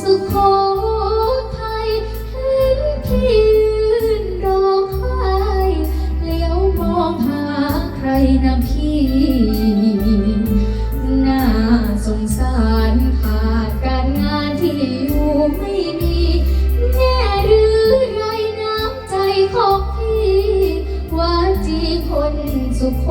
สุโขทัยเห็นพี่ยืนร้องไห้เลี้ยวมองหาใครนะพี่น่าสงสารขาดการงานที่อยู่ไม่มีแม่หรือไรน้ำใจของพี่ว่าจีคนสุโข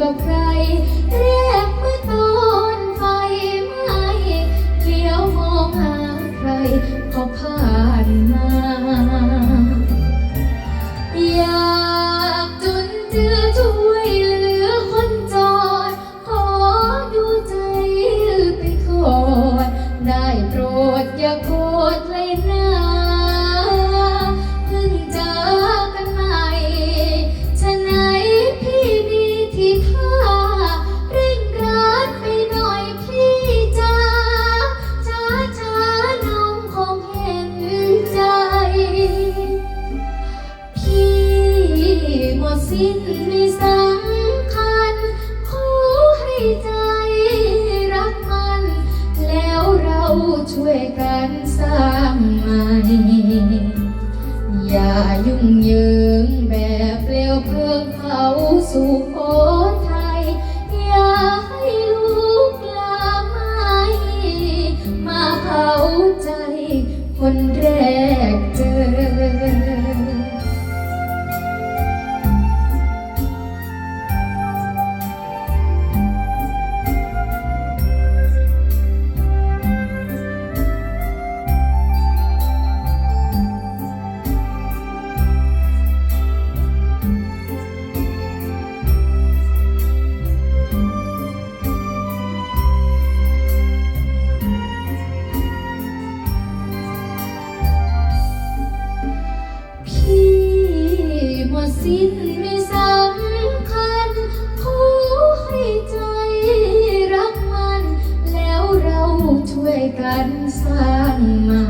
กับใคร เรียกเมื่อตอนไฟไหม้เลี้ยวมองหาใครก็พา สิ้นไม่สำคัญ ขอให้ใจรักมัน แล้วเราช่วยกันสร้างใหม่ อย่ายุ่งเหยิง สิ้นไม่สำคัญขอให้ใจรักมัน แล้วเราช่วยกันสร้างใหม่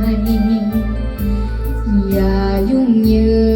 อย่ายุ่งเหยิง